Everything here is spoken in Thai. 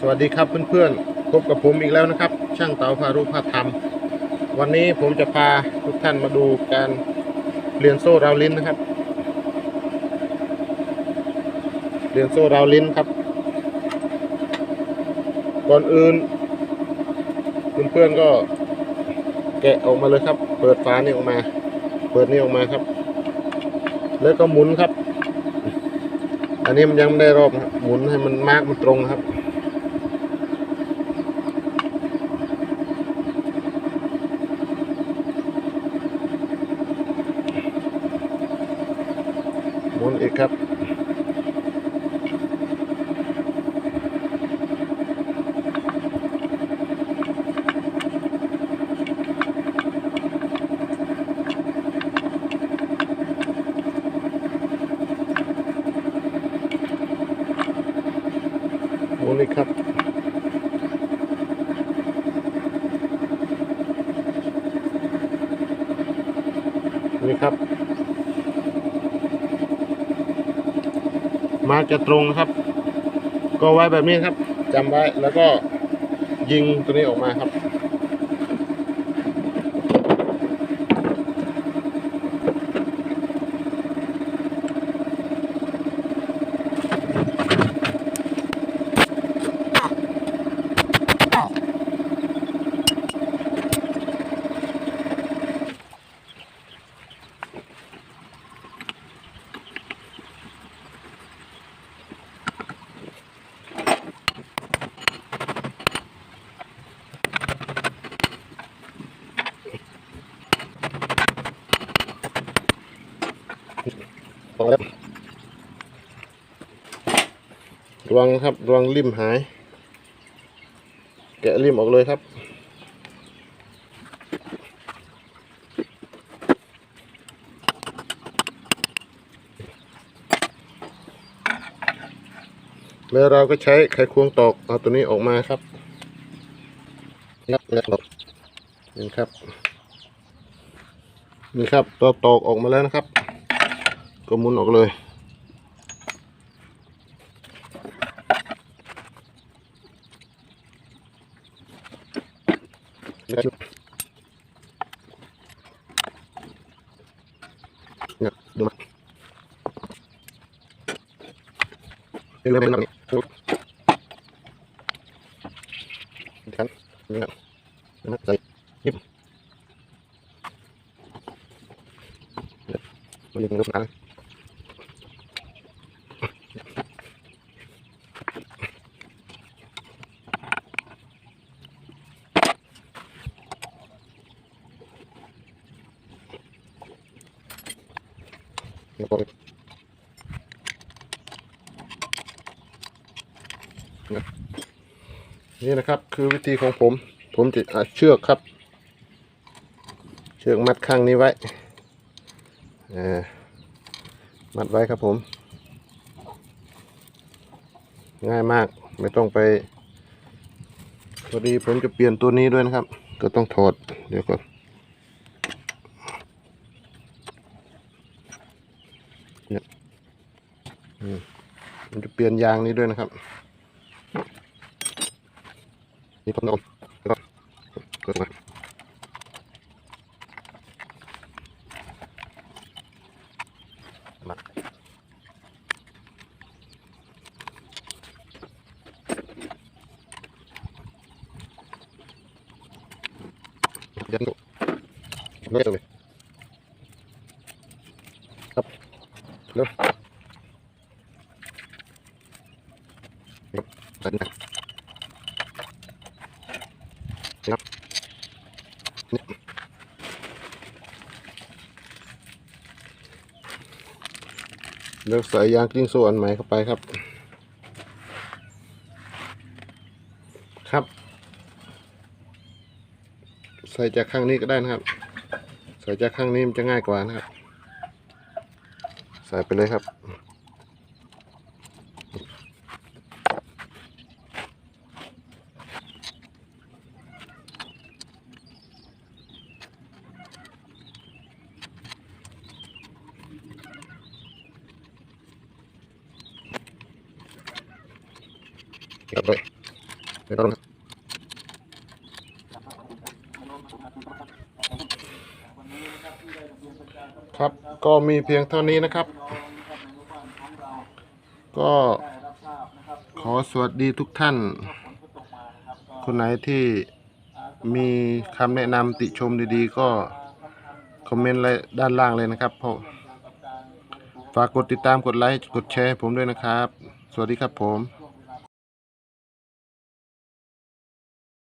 สวัสดีครับเพื่อนๆพบกับผมอีกแล้วนะครับ ช่างเต๋าพารูปพาธรรม วันนี้ผมจะพาทุกท่านมาดูการเปลี่ยนโซ่ราวลิ้นนะครับเปลี่ยนโซ่ราวลิ้นครับ ก่อนอื่นเพื่อนๆก็แกะออกมาเลยครับ เปิดฝานี่ออกมา เปิดนี่ออกมาครับ แล้วก็หมุนครับ อันนี้มันยังไม่ได้รอบครับหมุนให้มันมากมันตรงครับ หมุนอีครับหมุนอีกครับนี่ครับ มาจะตรงนะครับ ก็ไว้แบบนี้ครับจำไว้แล้วก็ยิงตัวนี้ออกมาครับ ออกแล้วระวังครับระวังริมหาย แกะริมออกเลยครับแล้วเราก็ใช้ไขควงตอกเอาตัวนี้ออกมาครับงัดงัดออกนี่ครับ นี่ครับเราตอกออกมาแล้วนะครับ ก็หมุนออกเลยเนี่ยดูมาเร็วๆเป็นแบบ นี่นะครับคือวิธีของผม ผมจะเอาเชือกครับ เชือกมัดข้างนี้ไว้อ่ามัดไว้ครับผม ง่ายมากไม่ต้องไปพอดีผมจะเปลี่ยนตัวนี้ด้วยนะครับ ก็ต้องถอดเดี๋ยวก่อน ผมจะเปลี่ยนยางนี้ด้วยนะครับนี่ผมนมแล้วก็กดมามายันดูไม่ต้องเลยครับ เร็ว Tấn này. Nhấp. Nhấp. เลือกใส่ยางกิ้งโซ่อันใหม่เข้าไปครับ ครับ ใส่จากข้างนี้ก็ได้นะครับ ใส่จากข้างนี้มันจะง่ายกว่านะครับ ใส่ไปเลยครับครับ ครับก็มีเพียงเท่านี้นะครับ ก็ขอสวัสดีทุกท่าน คนไหนที่มีคำแนะนำติชมดีๆ ก็คอมเมนต์ด้านล่างเลยนะครับเพราะฝากกดติดตามกดไลค์กดแชร์ผมด้วยนะครับ สวัสดีครับผม